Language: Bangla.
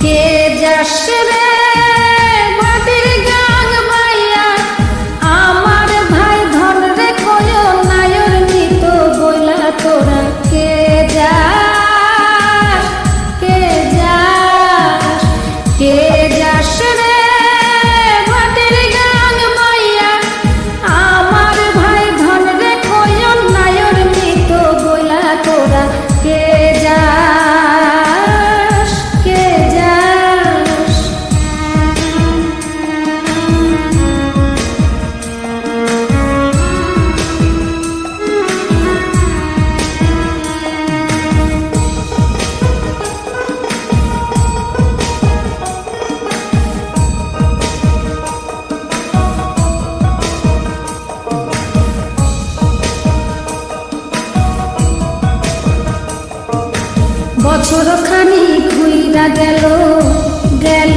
Gdzie dasz się বছর খানি ঘুইরা গেল গেল